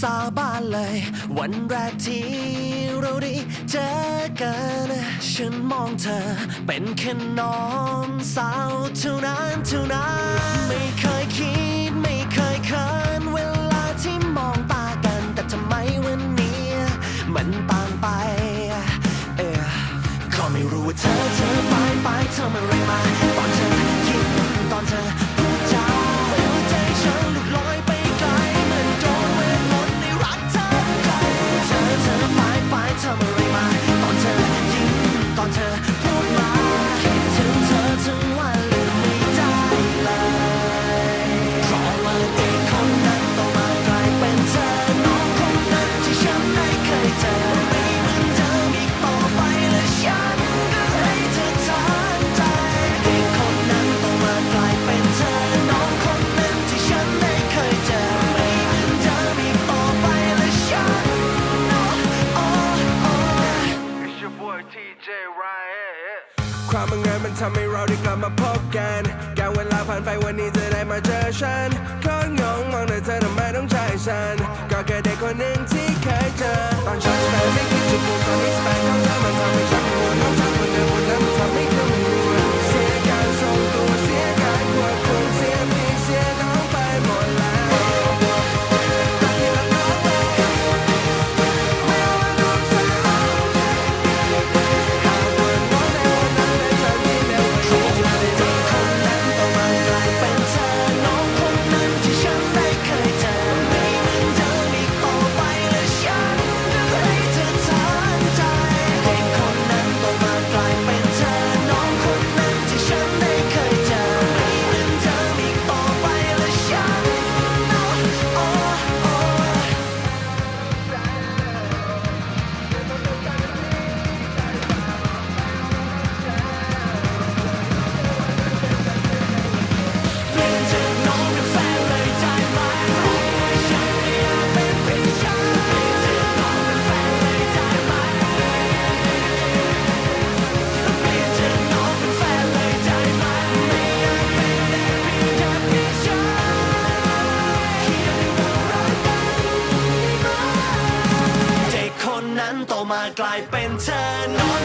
สาบานเลย วันแรกที่เราได้เจอกัน ฉันมองเธอ เป็นแค่น้องสาวเท่านั้นเท่านั้น ไม่เคยคิดไม่เคยเคินเวลาที่มองตากัน แต่ทำไมวันนี้ มันต่างไป เออก็ไม่รู้ว่าเธอเธอไปไปทำอะไรมา ความบังเอิญมันทำให้เราได้กลับมาพบกันการเวลาผ่านไปวันนี้จะได้มาเจอฉันค้นงงมองแต่เธอทำไมต้องใจฉัน มากลายเป็นเธอ